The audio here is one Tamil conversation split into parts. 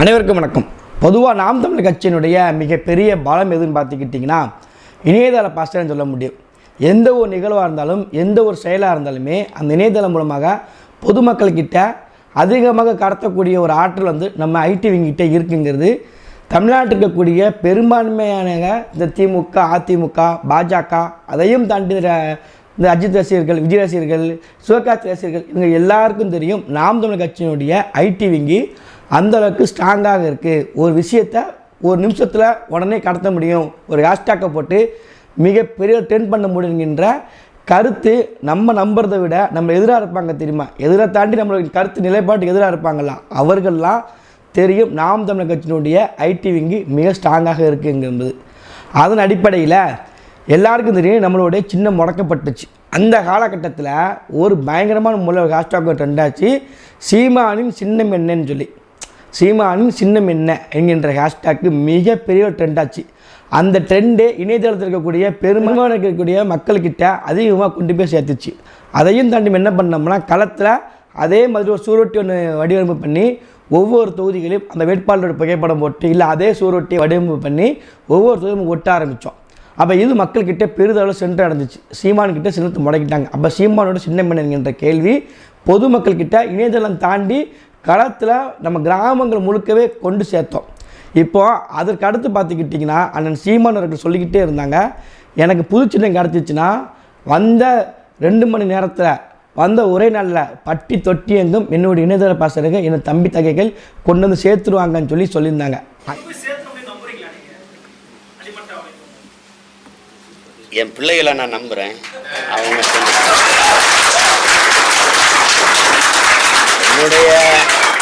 அனைவருக்கும் வணக்கம். பொதுவாக நாம் தமிழ் கட்சியினுடைய மிகப்பெரிய பலம் எதுன்னு பார்த்துக்கிட்டிங்கன்னா இணையதள பாஸ்டர்னு சொல்ல முடியும். எந்த ஒரு நிகழ்வாக இருந்தாலும் எந்த ஒரு செயலாக இருந்தாலுமே அந்த இணையதளம் மூலமாக பொதுமக்கள்கிட்ட அதிகமாக கடத்தக்கூடிய ஒரு ஆற்றல் வந்து நம்ம ஐடிவிங்கிட்ட இருக்குங்கிறது தமிழ்நாட்டில் இருக்கக்கூடிய பெரும்பான்மையான இந்த திமுக அதிமுக பாஜக அதையும் தாண்டி இந்த இந்த அஜித் ரசிகர்கள் விஜய் ரசிகர்கள் சிவகார்த்தி ரசிகர்கள் இவங்க எல்லாருக்கும் தெரியும் நாம் தமிழ் கட்சியினுடைய ஐடி விங்கி அந்தளவுக்கு ஸ்ட்ராங்காக இருக்குது ஒரு விஷயத்தை ஒரு நிமிஷத்தில் உடனே கடத்த முடியும். ஒரு ஹேஷ்டேக்கை போட்டு மிகப்பெரிய ட்ரெண்ட் பண்ண முடியுங்கிற கருத்து நம்ம நம்புறதை விட நம்ம எதிராக இருப்பாங்க தெரியுமா? எதிராக தாண்டி நம்மளுடைய கருத்து நிலைப்பாட்டுக்கு எதிராக இருப்பாங்களா அவர்கள்லாம் தெரியும் நாம் தமிழர் கட்சியினுடைய ஐடி விங்கி மிக ஸ்ட்ராங்காக இருக்குங்கிறது. அதன் அடிப்படையில் எல்லாருக்கும் தெரியும் நம்மளுடைய சின்னம் முடக்கப்பட்டுச்சு. அந்த காலகட்டத்தில் ஒரு பயங்கரமான முறை ஹேஷ்டாக் ட்ரெண்ட் ஆச்சு. சீமானின் சின்னம் என்னன்னு சொல்லி. சீமானின் சின்னம் என்ன என்கின்ற ஹேஷ்டாக்கு மிகப்பெரிய ஒரு ட்ரெண்டாச்சு அந்த ட்ரெண்டு இணையதளத்தில் இருக்கக்கூடிய பெரும்பாலான இருக்கக்கூடிய மக்கள்கிட்ட அதிகமாக கொண்டு போய் சேர்த்துச்சு. அதையும் தாண்டி என்ன பண்ணோம்னா களத்தில் அதே மாதிரி ஒரு சூரொட்டி ஒன்று வடிவமைப்பு பண்ணி ஒவ்வொரு தொகுதிகளையும் அந்த வேட்பாளரோட புகைப்படம் போட்டு இல்லை அதே சூரொட்டியை வடிவமைப்பு பண்ணி ஒவ்வொரு தொகுதியும் ஒட்ட ஆரம்பித்தோம் அப்போ இது மக்கள்கிட்ட பெரிதளவு சென்று அடைஞ்சிச்சு. சீமான்கிட்ட சின்னத்தை முடக்கிட்டாங்க. அப்போ சீமானோட சின்னம் என்ன என்கின்ற கேள்வி பொதுமக்கள்கிட்ட இணையதளம் தாண்டி களத்தில் நம்ம கிராமங்கள் முழுக்கவே கொண்டு சேர்த்தோம். இப்போ அதற்கு அடுத்து பார்த்துக்கிட்டிங்கன்னா அண்ணன் சீமான் அவர்கள் சொல்லிக்கிட்டே இருந்தாங்க. எனக்கு புது சின்னம் கிடச்சிச்சின்னா வந்த ரெண்டு மணி நேரத்தில் வந்த ஒரே நாளில் பட்டி தொட்டி எங்கும் என்னுடைய இணையதள பாசகர்கள் என்னோட தம்பி தகைகள் கொண்டு வந்து சேர்த்துருவாங்கன்னு சொல்லி சொல்லியிருந்தாங்க. என் பிள்ளைகளை நான் நம்புகிறேன் அவங்க என்னுடைய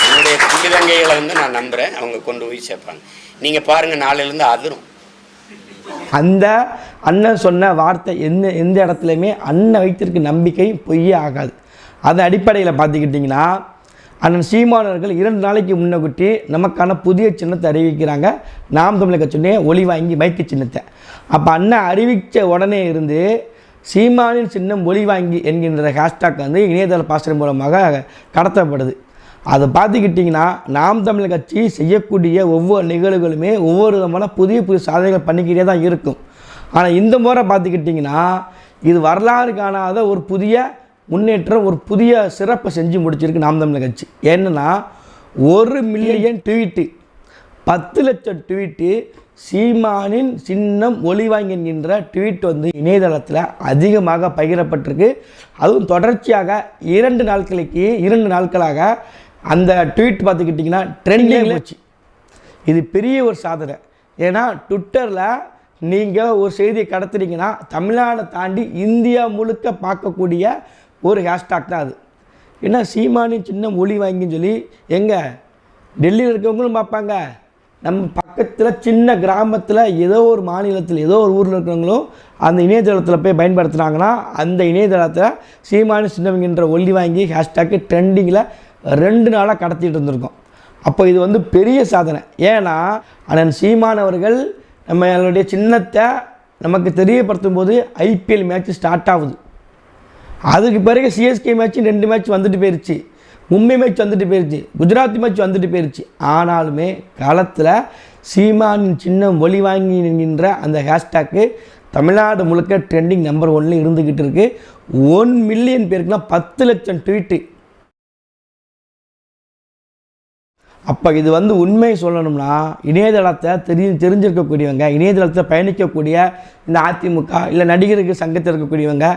என்னுடைய புள்ளிதங்கைகளை வந்து நான் நம்புகிறேன் அவங்க கொண்டு போய் சேர்ப்பாங்க. நீங்கள் பாருங்கள் நாளையிலேருந்து அதிரும். அந்த அண்ணன் சொன்ன வார்த்தை எந்த எந்த இடத்துலையுமே அண்ணன் வைத்திருக்க நம்பிக்கை பொய்யே ஆகாது. அதன் அடிப்படையில் பார்த்துக்கிட்டிங்கன்னா அண்ணன் சீமானவர்கள் இரண்டு நாளைக்கு முன்னகுட்டி நமக்கான புதிய சின்னத்தை அறிவிக்கிறாங்க. நாம் தமிழக சொன்னே ஒளி வாங்கி மைக்கு சின்னத்தை. அப்போ அண்ணன் அறிவித்த உடனே இருந்து சீமானின் சின்னம் ஒளி வாங்கி என்கின்ற ஹேஷ்டாக் வந்து இணையதள பாஸ்டர் மூலமாக கடத்தப்படுது. அதை பார்த்துக்கிட்டிங்கன்னா நாம் தமிழ் கட்சி செய்யக்கூடிய ஒவ்வொரு நிகழ்வுகளுமே ஒவ்வொரு விதமான புதிய புதிய சாதனைகள் பண்ணிக்கிட்டே தான் இருக்கும். ஆனால் இந்த முறை பார்த்துக்கிட்டிங்கன்னா இது வரலாறு காணாத ஒரு புதிய முன்னேற்றம் ஒரு புதிய சிறப்பை செஞ்சு முடிச்சிருக்கு நாம் தமிழர் கட்சி. என்னென்னா ஒரு மில்லியன் ட்வீட்டு பத்து லட்சம் ட்வீட்டு சீமானின் சின்னம் ஒளிவாங்கி என்கின்ற ட்வீட் வந்து இணையதளத்தில் அதிகமாக பகிரப்பட்டிருக்கு. அதுவும் தொடர்ச்சியாக இரண்டு நாட்களுக்கு இரண்டு நாட்களாக அந்த ட்வீட் பார்த்துக்கிட்டிங்கன்னா ட்ரெண்டிங் போச்சு. இது பெரிய ஒரு சாதனை. ஏன்னா ட்விட்டரில் நீங்கள் ஒரு செய்தியை கடத்துறீங்கன்னா தமிழ்நாடை தாண்டி இந்தியா முழுக்க பார்க்கக்கூடிய ஒரு ஹேஷ்டாக் தான் அது. ஏன்னா சீமானின் சின்ன மொழி வாங்கின்னு சொல்லி எங்கே? டெல்லியில் இருக்கவங்களும் பார்ப்பாங்க. நம்ம பக்கத்தில் சின்ன கிராமத்தில் ஏதோ ஒரு மாநிலத்தில் ஏதோ ஒரு ஊரில் இருக்கிறவங்களும் அந்த இணையதளத்தில் போய் பயன்படுத்துனாங்கன்னா அந்த இணையதளத்தில் சீமானி சின்னவங்கிற ஒல்லி வாங்கி ஹேஷ்டாக்கு ட்ரெண்டிங்கில் ரெண்டு நாளாக கடத்திட்டு இருந்திருக்கோம். அப்போ இது வந்து பெரிய சாதனை. ஏன்னா அண்ணன் சீமானவர்கள் நம்ம நம்மளுடைய சின்னத்தை நமக்கு தெரியப்படுத்தும் போது ஐபிஎல் மேட்ச் ஸ்டார்ட் ஆகுது. அதுக்கு பிறகு சிஎஸ்கே மேட்ச் ரெண்டு மேட்ச் வந்துட்டு போயிருச்சு. மும்பை மேட்ச் வந்துட்டு போயிருச்சு. குஜராத் மேட்ச் வந்துட்டு போயிருச்சு. ஆனாலுமே காலத்தில் சீமானின் சின்னம் ஒளி வாங்கி என்கின்ற அந்த ஹேஷ்டாக்கு தமிழ்நாடு முழுக்க ட்ரெண்டிங் நம்பர் ஒன்னில் இருந்துக்கிட்டு இருக்குது ஒன் மில்லியன் பேருக்குலாம் பத்து லட்சம் ட்வீட்டு அப்போ இது வந்து உண்மை சொல்லணும்னா இணையதளத்தை தெரி தெரிஞ்சிருக்கக்கூடியவங்க இணையதளத்தை பயணிக்கக்கூடிய இந்த அதிமுக இல்லை நடிகருக்கு சங்கத்தில் இருக்கக்கூடியவங்க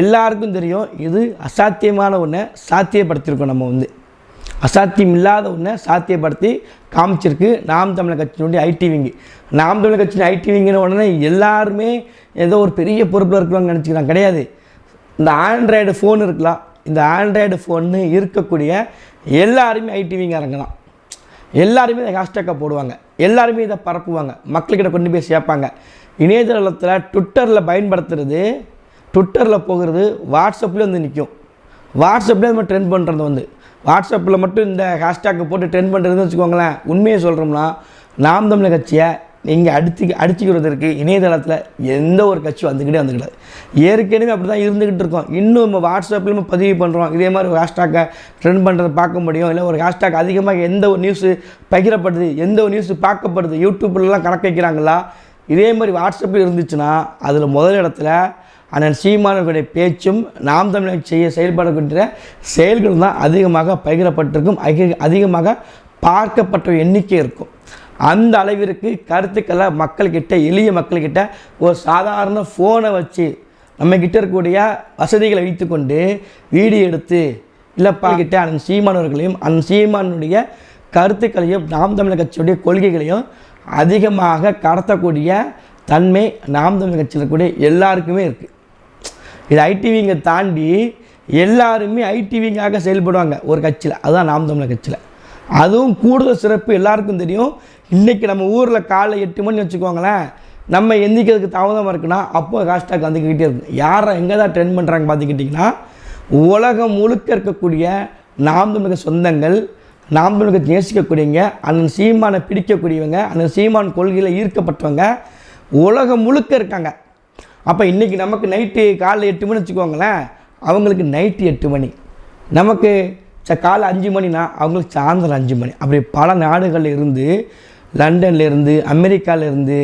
எல்லாருக்கும் தெரியும் இது அசாத்தியமான ஒன்றை சாத்தியப்படுத்தியிருக்கோம் நம்ம வந்து. அசாத்தியம் இல்லாத ஒன்றை சாத்தியப்படுத்தி காமிச்சிருக்கு நாம் தமிழர் கட்சியினுடைய ஐடிவிங்கு நாம் தமிழர் கட்சியின் ஐடிவிங்கின உடனே எல்லாருமே ஏதோ ஒரு பெரிய பொறுப்பில் இருக்கிறவங்க நினச்சிக்கிறாங்க. கிடையாது. இந்த ஆண்ட்ராய்டு ஃபோன் இருக்கலாம். இந்த ஆண்ட்ராய்டு ஃபோன்னு இருக்கக்கூடிய எல்லாருமே ஐடிவிங்காரங்க தான். எல்லாருமே இதை ஹேஷ்டேக்கை போடுவாங்க. எல்லாருமே இதை பரப்புவாங்க. மக்கள்கிட்ட கொண்டு போய் சேர்ப்பாங்க. இணையதளத்தில் ட்விட்டரில் பயன்படுத்துறது ட்விட்டரில் போகிறது வாட்ஸ்அப்லேயும் வந்து நிற்கும் வாட்ஸ்அப்லேயே நம்ம ட்ரெண்ட் பண்ணுறது வந்து. வாட்ஸ்அப்பில் மட்டும் இந்த ஹேஷ்டேக்கை போட்டு ட்ரெண்ட் பண்ணுறதுன்னு வச்சுக்கோங்களேன். உண்மையை சொல்கிறோம்னா நாம் தமிழர் கட்சியை நீங்கள் அடித்து அடிச்சுக்கிறதற்கு இணையதளத்தில் எந்த ஒரு கட்சி வந்துக்கிட்டே வந்துக்கிடாது ஏற்கனவே அப்படி தான் இருந்துக்கிட்டு இருக்கோம். இன்னும் நம்ம வாட்ஸ்அப்பில் நம்ம பதிவு பண்ணுறோம் இதே மாதிரி ஒரு ஹேஷ்டாக்கை ட்ரெண்ட் பண்ணுறதை பார்க்க முடியும். இல்லை ஒரு ஹேஷ்டாக் அதிகமாக எந்த ஒரு நியூஸு பகிரப்படுது எந்த ஒரு நியூஸு பார்க்கப்படுது யூடியூப்லலாம் கணக்கு வைக்கிறாங்களா? இதே மாதிரி வாட்ஸ்அப்பில் இருந்துச்சுன்னா அதில் முதல் இடத்துல அண்ணன் சீமானவர்களுடைய பேச்சும் நாம் தமிழர் செய்ய செயல்படக்கூடிய செயல்கள் தான் அதிகமாக பகிரப்பட்டிருக்கும். அதிக அதிகமாக பார்க்கப்பட்ட எண்ணிக்கை இருக்கும். அந்த அளவிற்கு கருத்துக்களை மக்கள்கிட்ட எளிய மக்கள்கிட்ட ஒரு சாதாரண ஃபோனை வச்சு நம்மக்கிட்ட இருக்கக்கூடிய வசதிகளை வைத்துக்கொண்டு வீடியோ எடுத்து இல்லைப்பா கிட்ட அண்ணன் சீமானவர்களையும் அந்த சீமானுடைய கருத்துக்களையும் நாம் தமிழர் கட்சியுடைய கொள்கைகளையும் அதிகமாக கடத்தக்கூடிய தன்மை நாம் தமிழர் கட்சியில் இருக்கக்கூடிய எல்லாருக்குமே இருக்குது இது ஐடிவிங்க தாண்டி எல்லாருமே ஐடிவிங்காக செயல்படுவாங்க ஒரு கட்சியில். அதுதான் நாம் தமிழர் கட்சியில். அதுவும் கூடுதல் சிறப்பு எல்லாருக்கும் தெரியும். இன்றைக்கி நம்ம ஊரில் காலைல எட்டு மணி வச்சுக்கோங்களேன் நம்ம எந்திக்கிறதுக்கு தாமதமாக இருக்குன்னா அப்போ ஹேஷ்டாக் வந்துக்கிட்டே இருக்கும் யாரை எங்கே தான் ட்ரெண்ட் பண்ணுறாங்க பார்த்துக்கிட்டிங்கன்னா உலகம் முழுக்க இருக்கக்கூடிய நாம் தமிழக சொந்தங்கள் நாம் தமிழக நேசிக்கக்கூடியவங்க அண்ணன் சீமானை பிடிக்கக்கூடியவங்க அண்ணன் சீமான் கொள்கையில் ஈர்க்கப்பட்டவங்க உலகம் முழுக்க இருக்காங்க. அப்போ இன்றைக்கி நமக்கு நைட்டு காலைல எட்டு மணி வச்சுக்கோங்களேன் அவங்களுக்கு நைட்டு எட்டு மணி. நமக்கு ச காலை அஞ்சு மணினா அவங்களுக்கு சாயந்தரம் அஞ்சு மணி. அப்படி பல நாடுகளில் இருந்து லண்டன்லேருந்து அமெரிக்காவிலேருந்து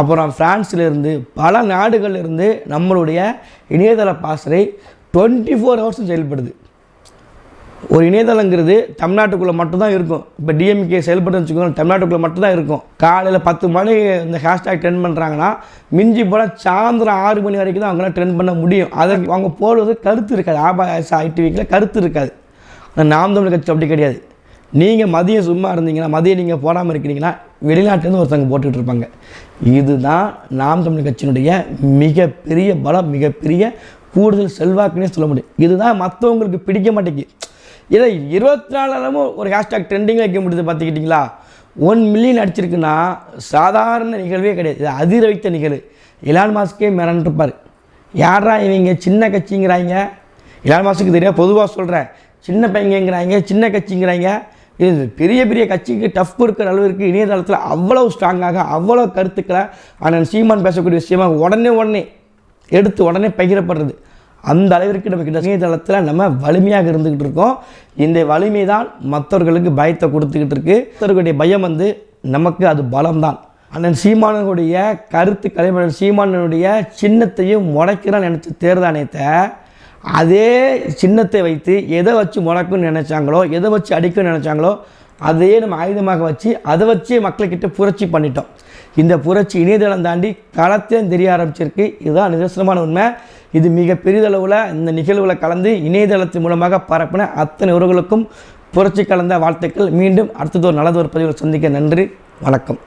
அப்புறம் பிரான்ஸ்ல பல நாடுகள்லேருந்து நம்மளுடைய இணையதள பாசறை டுவெண்ட்டி ஃபோர் ஹவர்ஸும் செயல்படுது. ஒரு இணையதளங்கிறது தமிழ்நாட்டுக்குள்ளே மட்டும்தான் இருக்கும். இப்போ டிஎம்கே செயல்பட்டு வச்சுக்கோங்க தமிழ்நாட்டுக்குள்ளே மட்டும்தான் இருக்கும். காலையில் பத்து மணி இந்த ஹேஷ்டாக் ட்ரெண்ட் பண்ணுறாங்கன்னா மிஞ்சி போனால் சாயந்தரம் ஆறு மணி வரைக்கும் தான் அவங்களாம் ட்ரெண்ட் பண்ண முடியும். அதற்கு அவங்க போடுறது கருத்து இருக்காது. ஆபாச ஐடிவிக்கில் கருத்து இருக்காது. நாம் தமிழ் கட்சி அப்படி கிடையாது. நீங்கள் மதியம் சும்மா இருந்தீங்கன்னா மதியம் நீங்கள் போடாமல் இருக்கிறீங்கன்னா வெளிநாட்டிலேருந்து ஒருத்தவங்க போட்டுக்கிட்டு இருப்பாங்க இதுதான் நாம் தமிழ் கட்சியினுடைய மிகப்பெரிய பலம் மிகப்பெரிய கூடுதல் செல்வாக்குன்னே சொல்ல முடியும். இதுதான் மற்றவங்களுக்கு பிடிக்க மாட்டேங்குது. இதை இருபத்தி நாலு ஒரு ஹேஷ்டாக் ட்ரெண்டிங் வைக்க முடியுது பார்த்துக்கிட்டிங்களா? ஒன் மில்லியன் அடிச்சிருக்குன்னா சாதாரண நிகழ்வே கிடையாது. இது அதிர வைத்த நிகழ்வு. இலான் மாஸ்க்கே மிரண்டிருப்பார். யாரா இவங்க சின்ன கட்சிங்கிறாங்க? இலான் மாஸ்க்கு தெரியாது பொதுவாக சொல்கிறேன் சின்ன பையங்கிறாங்க சின்ன கட்சிங்கிறாங்க. இது பெரிய பெரிய கட்சிக்கு டஃப் கொடுக்குற அளவிற்கு இணையதளத்தில் அவ்வளோ ஸ்ட்ராங்காக அவ்வளோ கருத்துக்களை அண்ணன் சீமான் பேசக்கூடிய விஷயமாக உடனே உடனே எடுத்து உடனே பகிரப்படுறது. அந்த அளவிற்கு நமக்கு கிட்ட இணையதளத்தில் நம்ம வலிமையாக இருந்துக்கிட்டு இருக்கோம். இந்த வலிமை தான் மற்றவர்களுக்கு பயத்தை கொடுத்துக்கிட்டு இருக்கு. மற்றவர்களுடைய பயம் வந்து நமக்கு அது பலம்தான். அண்ணன் சீமானனுடைய கருத்து கலைமணன் சீமானனுடைய சின்னத்தையும் முளைக்கிறான்னு நினச்ச தேர்தானியத்தை அதே சின்னத்தை வைத்து எதை வச்சு முடக்குன்னு நினச்சாங்களோ எதை வச்சு அடிக்கணும்னு நினச்சாங்களோ அதையே நம்ம ஆயுதமாக வச்சு அதை வச்சே மக்கள்கிட்ட புரட்சி பண்ணிட்டோம். இந்த புரட்சி இணையதளம் தாண்டி களத்தையும் தெரிய ஆரம்பிச்சிருக்கு. இதுதான் நிதர்சனமான உண்மை. இது மிக பெரிதளவில் இந்த நிகழ்வில் கலந்து இணையதளத்தின் மூலமாக பரப்பின அத்தனை உறவுகளுக்கும் புரட்சி கலந்த வாழ்த்துக்கள். மீண்டும் அடுத்தது ஒரு நல்லது ஒரு பதிவில் சந்திக்க நன்றி. வணக்கம்.